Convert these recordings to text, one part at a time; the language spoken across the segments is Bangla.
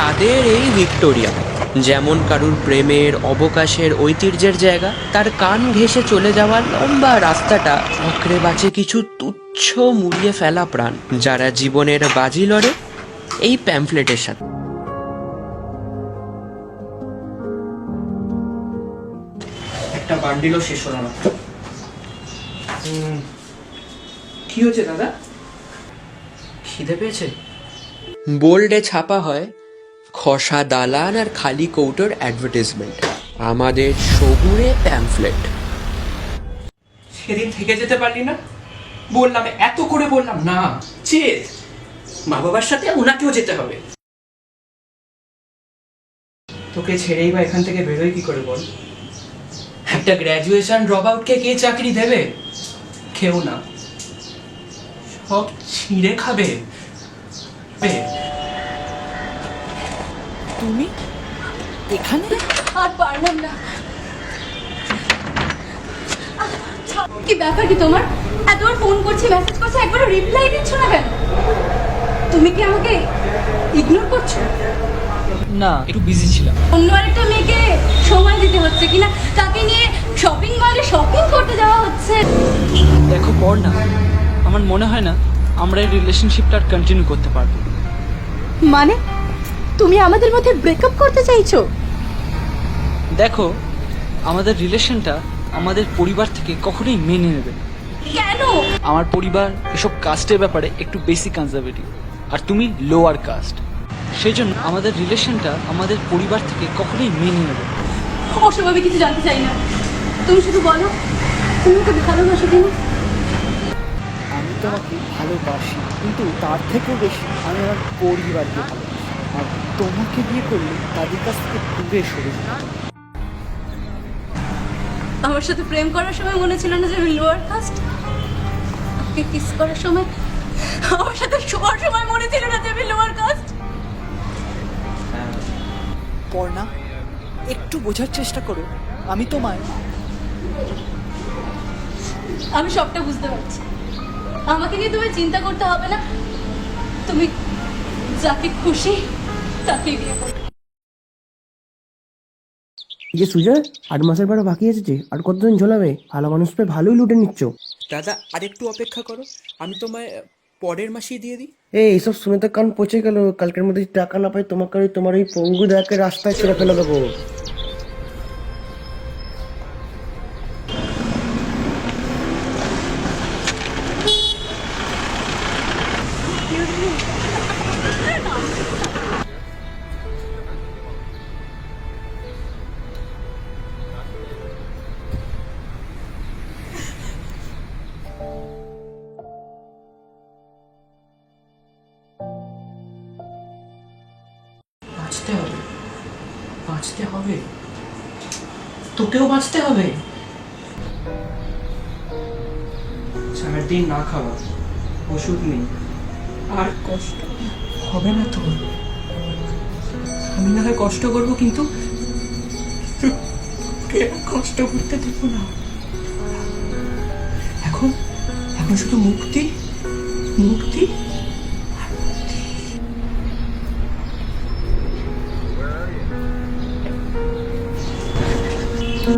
স্বাদের এই ভিক্টোরিয়া যেমন কারুর প্রেমের অবকাশের ঐতিহ্যের জায়গা তার কান ঘেঁষে চলে যাওয়ার লম্বা রাস্তাটা অক্রে বাঁচে কিছু তুচ্ছ মুড়িয়ে ফেলা প্রাণ যারা জীবনের বাজি লড়ে এই প্যাম্ফলেটের সাথে। একটা বান্ডিলও শেষ হলো না। কি হচ্ছে দাদা? খিদে পেয়েছে? বোল্ডে ছাপা হয় খসা দালান আর খালি কৌটোর অ্যাডভার্টাইজমেন্ট আমাদের সবুরে প্যাম্ফলেট সেদিন থেকে যেতে পারলি না? বললাম, এত করে বললাম, না, চেত। মা বাবার সাথে ওনাকেও যেতে হবে। তোকে ছেড়েই বা এখান থেকে বেরোয় কি করে বল? একটা গ্র্যাজুয়েশন ড্রপ আউটকে কে চাকরি দেবে? কেউ না। সব ছিঁড়ে খাবে। তুমি? এখানে? আর পারলাম না। কি ব্যাপার কি তোমার? এতবার ফোন করছি মেসেজ করছি একবারও রিপ্লাই দিচ্ছ না কেন? তুমি কি আমাকে ইগনোর করছ? না একটু বিজি ছিলাম। অন্য আরেকটা মেয়েকে সময় দিতে হচ্ছে কিনা তাকে নিয়ে শপিং মলে শপিং করতে যাওয়া হচ্ছে। দেখো পর না আমার মনে হয় না আমরা এই রিলেশনশিপটা আর কন্টিনিউ করতে পারব। মানে? তুমি আমাদের মধ্যে ব্রেকআপ করতে চাইছো? দেখো আমাদের রিলেশনটা আমাদের পরিবার থেকে কখনোই মেনে নেবে না। কেন? আমার পরিবার এসব কাস্টের ব্যাপারে একটু বেশি কনজারভেটিভ আর তুমি লোয়ার কাস্ট সেই জন্য আমাদের রিলেশনটা আমাদের পরিবার থেকে কখনোই মেনে নেবে না। আমি কিছু জানতে চাই না। তুমি শুধু বলো তুমি ওকে ভালোবাসো কিনা? আমি তোমাকে ভালোবাসি কিন্তু তার থেকেও বেশি আমি আমার পরিবারকে ভালোবাসি। আর তোমাকে বিয়ে করলে তাদের কাছ থেকে দূরে সরে আমার সাথে প্রেম করার সময় মনে ছিল না যে আমি লোয়ার কাস্ট আমাকে কিস করার সময় আমার সাথে শোয়ার সময় মনে ছিল না যে আমি লোয়ার কাস্ট পর্ণা একটু বোঝার চেষ্টা করো। আমি তোমায় আমি সবটা বুঝতে পারছি। আমাকে নিয়ে তুমি চিন্তা করতে হবে না। তুমি যাকে খুশি বিয়ে যে সুজয় আট মাসের পরে বাকি আছে আর কতদিন ঝোলাবে? ভালো মানুষ পেয়ে ভালোই লুটে নিচ্ছ। দাদা আরেকটু অপেক্ষা করো। আমি তোমায় পরের মাসেই দিয়ে দিই। এই এইসব শুনে তো কান পচে গেল। কালকের মধ্যে যদি টাকা না পাই তোমাকে ওই তোমার ওই পঙ্গু দেখে রাস্তায় ছেড়ে ফেলে দেবো। বাঁচতে হবে। বাঁচতে হবে। তোকেও বাঁচতে হবে। না খাওয়া ওষুধ নেই। আর কষ্ট। হবে না তোর আমি না হয় কষ্ট করব কিন্তু কষ্ট করতে দেবো না। এখন এখন শুধু মুক্তি মুক্তি কেউ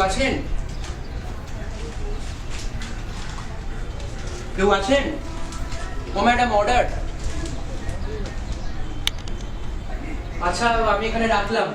আছেন? কেউ আছেন? ও ম্যাডাম অর্ডার আচ্ছা আমি এখানে রাখলাম।